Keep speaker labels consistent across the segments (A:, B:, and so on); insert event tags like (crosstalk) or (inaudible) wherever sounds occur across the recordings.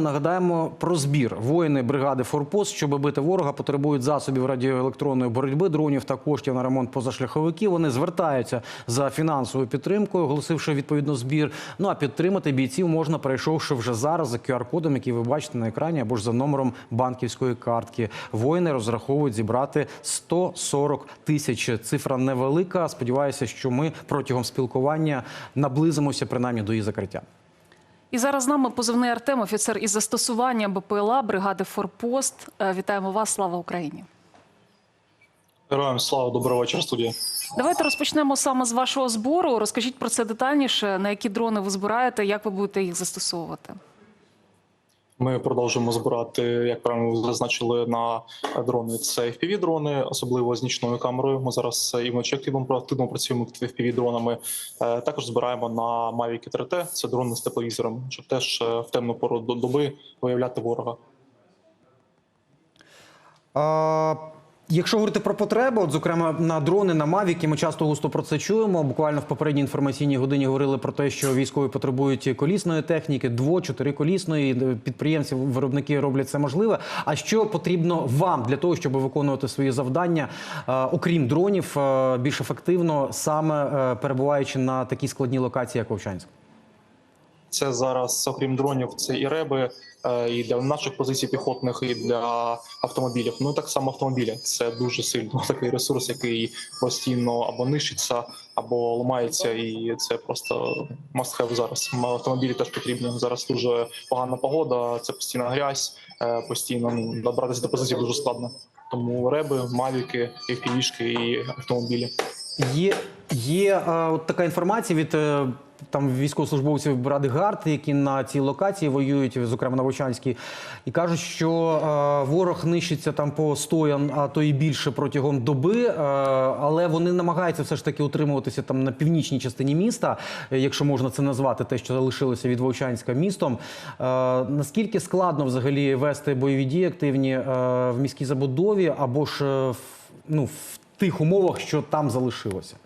A: Нагадаємо про збір. Воїни бригади Форпост, щоб бити ворога, потребують засобів радіоелектронної боротьби, дронів та коштів на ремонт позашляховиків. Вони звертаються за фінансовою підтримкою, оголосивши відповідно збір. Ну а підтримати бійців можна, перейшовши вже зараз за QR-кодом, який ви бачите на екрані, або ж за номером банківської картки. Воїни розраховують зібрати 140 тисяч. Цифра невелика. Сподіваюся, що ми протягом спілкування наблизимося принаймні до її закриття.
B: І зараз з нами позивний Артем, офіцер із застосування БПЛА бригади Форпост. Е, Вітаємо вас, слава Україні!
C: Героям слава, доброго вечора, студія.
B: Давайте розпочнемо саме з вашого збору. Розкажіть про це детальніше, на які дрони ви збираєте, як ви будете їх застосовувати.
C: Ми продовжуємо збирати, як правильно ви зазначили, на дрони. Це fpv дрони, особливо з нічною камерою. Ми зараз і вночі активно активно працюємо fpv дронами. Е, Також збираємо на Mavic 3T, це дрони з тепловізором, щоб теж е, в темну пору доби виявляти ворога.
A: А, якщо говорити про потреби, от зокрема на дрони, на мавіки, ми часто густо про це чуємо. Буквально в попередній інформаційній годині говорили про те, що військові потребують колісної техніки, дво, чотириколісної. Підприємці, виробники роблять це можливе. А що потрібно вам для того, щоб виконувати свої завдання, е, окрім дронів, е, більш ефективно, саме е, перебуваючи на такій складній локації, як Вовчанськ?
C: Це зараз, окрім дронів, це і реби, е, і для наших позицій піхотних, і для автомобілів. Ну так само автомобілі. Це дуже сильно (laughs) такий ресурс, який постійно або нищиться, або ламається, і це просто must have зараз. Автомобілі теж потрібні. Зараз дуже погана погода, це постійна грязь, е, постійно ну, добратися до позиції дуже складно. Тому реби, мавіки, і і автомобілі.
A: Є, є е, от така інформація від там військовослужбовців Бради Гард, які на цій локації воюють, зокрема на Вовчанській, і кажуть, що е, ворог нищиться там по 100, а то і більше протягом доби, е, але вони намагаються все ж таки утримуватися там на північній частині міста, якщо можна це назвати, те, що залишилося від Вовчанська містом. Е, наскільки складно взагалі вести бойові дії активні в міській забудові або ж ну, в тих умовах, що там залишилося?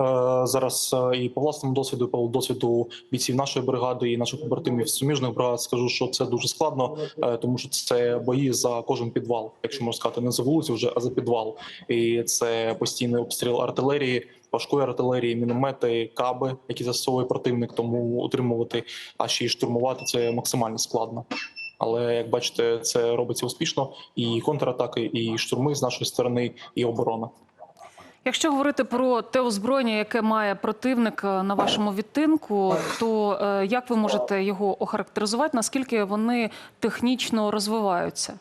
C: Е, зараз е, і по власному досвіду, по досвіду бійців нашої бригади і наших побратимів суміжних бригад скажу, що це дуже складно, е, тому що це бої за кожен підвал, якщо можна сказати, не за вулицю вже, а за підвал. І це постійний обстріл артилерії, важкої артилерії, міномети, каби, які застосовує противник. Тому утримувати, а ще й штурмувати це максимально складно. Але як бачите, це робиться успішно. І контратаки, і штурми з нашої сторони, і оборона.
B: Якщо говорити про те озброєння, яке має противник е, на вашому відтинку, то е, як ви можете його охарактеризувати? Наскільки вони технічно розвиваються?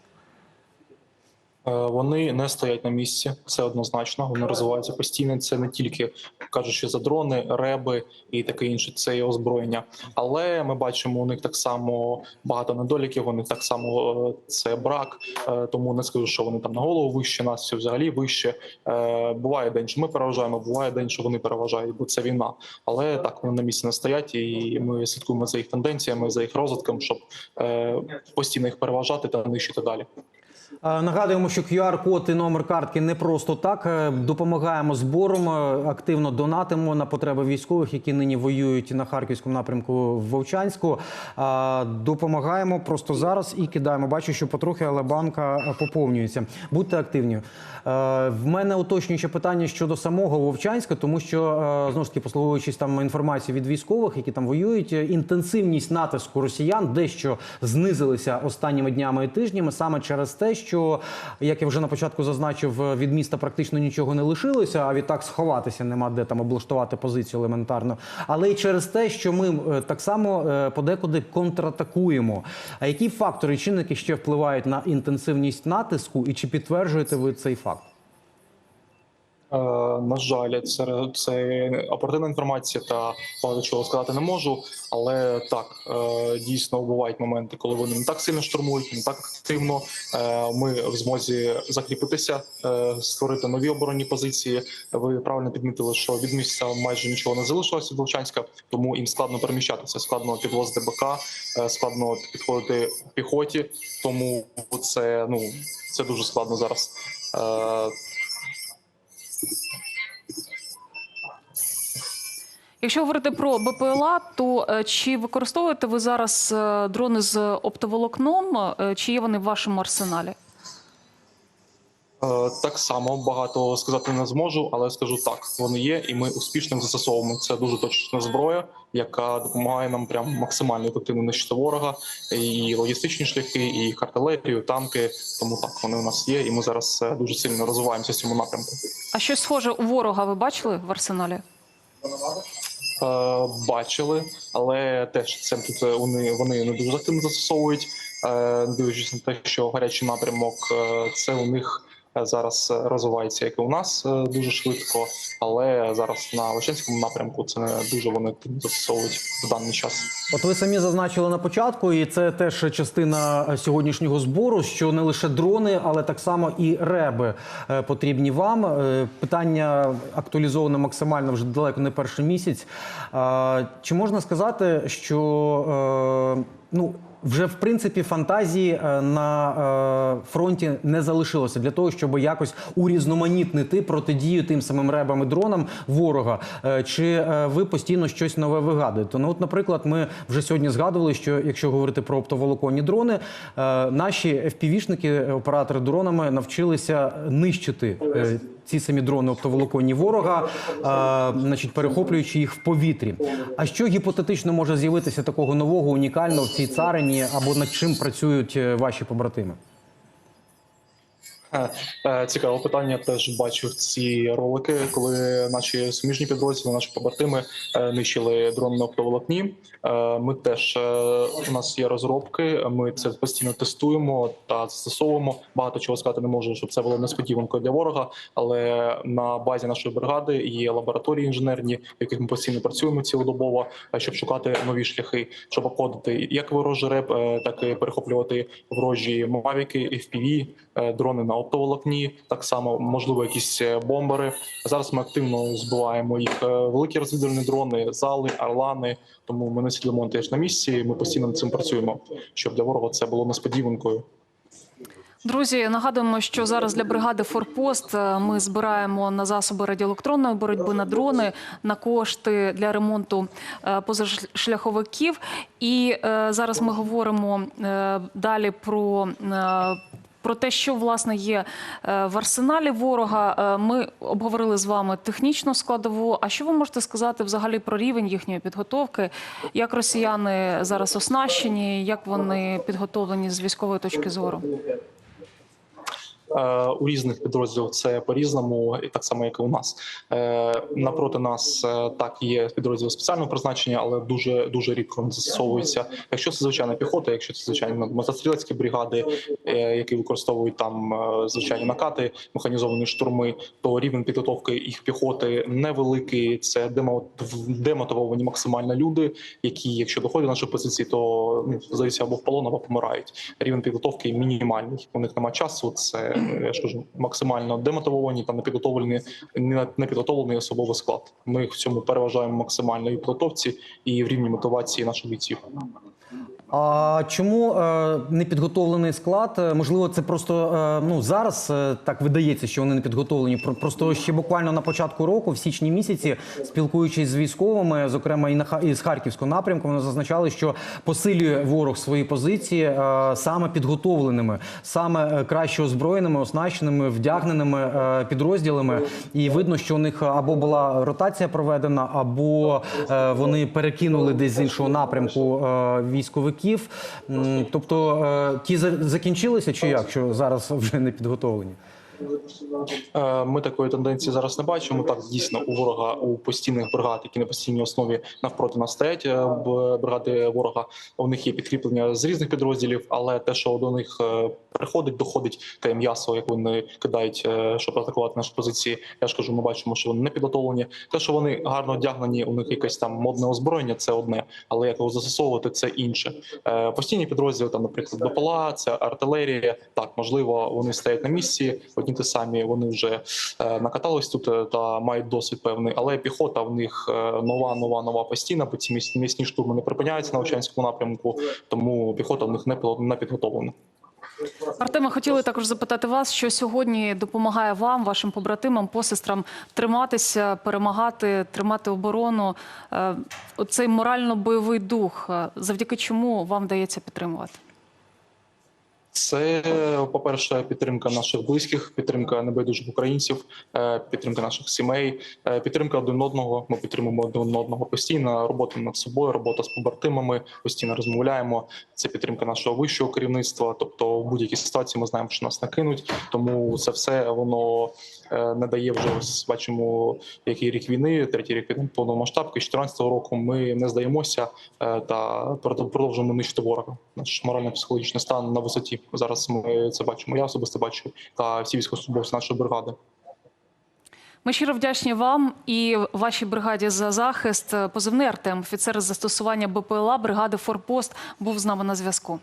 C: Е, Вони не стоять на місці, це однозначно. Вони розвиваються постійно. Це не тільки кажучи за дрони, реби і таке інше. Це і озброєння. Але ми бачимо у них так само багато недоліків. Них так само е, це брак. Е, Тому не скажу, що вони там на голову вище нас, чи взагалі вище. Буває день, що ми переважаємо, буває день, що вони переважають, бо це війна. Але так вони на місці не стоять, і ми слідкуємо за їх тенденціями, за їх розвитком, щоб постійно їх переважати та нищити далі.
A: Нагадуємо, що QR-код і номер картки не просто так. Е, Допомагаємо збором, е, активно донатимо на потреби військових, які нині воюють на харківському напрямку в Вовчанську. Допомагаємо просто зараз і кидаємо. Бачу, що потрохи, але банка е, поповнюється. Будьте активні. В мене уточнююче питання щодо самого Вовчанська, тому що знову ж таки, послуговуючись там інформацією від військових, які там воюють, інтенсивність натиску росіян дещо знизилися останніми днями і тижнями саме через те, що як я вже на початку зазначив, е, від міста практично нічого не лишилося, а відтак сховатися нема де там облаштувати позицію елементарно. Але й через те, що ми е, так само е, подекуди контратакуємо. А які фактори чинники ще впливають на інтенсивність натиску, і чи підтверджуєте ви цей факт?
C: Е, На жаль, це, це оперативна інформація та багато чого сказати не можу. Але так е, дійсно бувають моменти, коли вони не так сильно штурмують, не так активно. Е, Ми в змозі закріпитися, створити нові оборонні позиції. Ви правильно підмітили, що від місця майже нічого не залишилося від Вовчанська, тому їм складно переміщатися, складно підвозити БК, складно підходити піхоті. Тому це ну це дуже складно зараз.
B: Якщо говорити про БПЛА, то е, чи використовуєте ви зараз е, дрони з оптоволокном, е, чи є вони в вашому арсеналі?
C: Так само багато сказати не зможу, але скажу так: вони є, і ми успішно їх застосовуємо. Це дуже точна зброя, яка допомагає нам прям максимально ефективно нищити ворога, і логістичні шляхи, і їх артилерію, танки. Тому так вони у нас є, і ми зараз дуже сильно розвиваємося в цьому напрямку.
B: А щось схоже у ворога ви бачили в арсеналі?
C: Е, Бачили, але теж це тут е, вони, вони не дуже активно застосовують, е, дивлячись на те, що гарячий напрямок це у них зараз е, розвивається, як і у нас е, дуже швидко, але зараз на Личинському напрямку це не дуже вони застосовують в даний час.
A: От ви самі зазначили на початку, і це теж частина е, сьогоднішнього збору, що не лише дрони, але так само і реби потрібні вам. Питання актуалізоване максимально вже далеко не перший місяць. Чи можна сказати, що ну? Вже в принципі фантазії е, на е, фронті не залишилося для того, щоб якось урізноманітнити протидію тим самим ребам і дронам ворога. Е, Чи ви постійно щось нове вигадуєте? Ну, от, наприклад, ми вже сьогодні згадували, що якщо говорити про оптоволоконні дрони, наші FPV-шники, оператори дронами, навчилися нищити. Ці самі дрони оптоволоконні ворога, е, значить, перехоплюючи їх в повітрі. А що гіпотетично може з'явитися такого нового, унікального в цій царині, або над чим працюють е, ваші побратими?
C: Е, е, Цікаве питання. Теж бачив ці ролики, коли наші суміжні підрозділи, наші побратими е, нищили дрон на оптоволокні. Ми теж у нас є розробки. Ми це постійно тестуємо та застосовуємо. Багато чого сказати не можу, щоб це було несподіванкою для ворога. Але на базі нашої бригади є лабораторії інженерні, в яких ми постійно працюємо цілодобово, щоб шукати нові шляхи, щоб обходити як ворожий реп, так і перехоплювати ворожі мавіки, FPV, дрони на оптоволокні, так само можливо якісь е, бомбери. Зараз ми активно збиваємо їх е, великі розвідувальні дрони, зали, орлани. Тому ми не сидимо теж на місці. Ми постійно над цим працюємо, щоб для ворога це було несподіванкою.
B: Друзі, нагадуємо, що зараз для бригади Форпост е, ми збираємо на засоби радіоелектронної боротьби на дрони, на кошти для ремонту позашляховиків. І зараз ми говоримо далі про. Про те, що власне є е, в арсеналі ворога, Е, ми обговорили з вами технічну складову. А що ви можете сказати взагалі про рівень їхньої підготовки? Як росіяни зараз оснащені, як вони підготовлені з військової точки зору?
C: Е, у різних підрозділів це по-різному, і так само, як і у нас. Е, Напроти нас е, так є підрозділи спеціального призначення, але дуже дуже рідко вони застосовуються. Якщо це звичайна піхота, якщо це звичайно мотострілецькі бригади, які використовують там звичайні накати, механізовані штурми, то рівень підготовки їх піхоти невеликий. Це демо- демотивовані максимально люди, які, якщо доходять до нашої позиції, то ну здаються або в полон, або помирають. Рівень підготовки мінімальний. У них немає часу. Це я ж максимально демотивовані та непідготовлені, не- непідготовлений особовий склад. Ми в цьому переважаємо максимально і в підготовці, і в рівні мотивації наших бійців.
A: А чому е, не підготовлений склад? Е, Можливо, це просто е, ну зараз е, так видається, що вони не підготовлені. Про- Просто ще буквально на початку року, в січні місяці, спілкуючись з військовими, зокрема і на Ха- і з харківського напрямку, вони зазначали, що посилює ворог свої позиції е, саме підготовленими, саме е, краще озброєними, оснащеними, вдягненими е, підрозділами. І видно, що у них або була ротація проведена, або е, вони перекинули десь з іншого напрямку е, військовиків. М, Тобто е, ті закінчилися чи як, що зараз вже не підготовлені?
C: Е, Ми такої тенденції зараз не бачимо. Так дійсно у ворога у постійних бригад, які на постійній основі навпроти нас стоять е, бригади ворога. У них є підкріплення з різних підрозділів, але те, що до них е, приходить, доходить те м'ясо, як вони кидають, щоб атакувати наші позиції. Я ж кажу, ми бачимо, що вони не підготовлені. Те, що вони гарно одягнені, у них якесь там модне озброєння, це одне, але як його застосовувати, це інше. Постійні підрозділи, там, наприклад, БПЛА, це артилерія. Так, можливо, вони стоять на місці, одні ті самі, вони вже е, накатались тут е, та мають досвід певний, але піхота в них е, нова, нова, нова постійна, бо ці місні штурми не припиняються на Овчанському напрямку, тому піхота в них не підготовлена.
B: Артеме, хотіли також запитати вас, що сьогодні допомагає вам, вашим побратимам, посестрам триматися, перемагати, тримати оборону. Оцей морально-бойовий дух, завдяки чому вам вдається підтримувати?
C: Це, по-перше, підтримка наших близьких, підтримка небайдужих українців, е, підтримка наших сімей, е, підтримка один одного. Ми підтримуємо один одного постійно. Робота над собою, робота з побратимами, постійно розмовляємо. Це підтримка нашого вищого керівництва. Тобто, в будь-якій ситуації ми знаємо, що нас не кинуть. Тому це все воно не дає вже бачимо, який рік війни, третій рік війни повномасштабки. 14-го року ми не здаємося е, та продовжуємо нищити ворога. Наш морально-психологічний стан на висоті. Зараз ми це бачимо. Я особисто бачу та всі військовослужбовці нашої бригади.
B: Ми щиро вдячні вам і вашій бригаді за захист. Позивний Артем, офіцер з застосування БПЛА бригади Форпост, був з нами на зв'язку.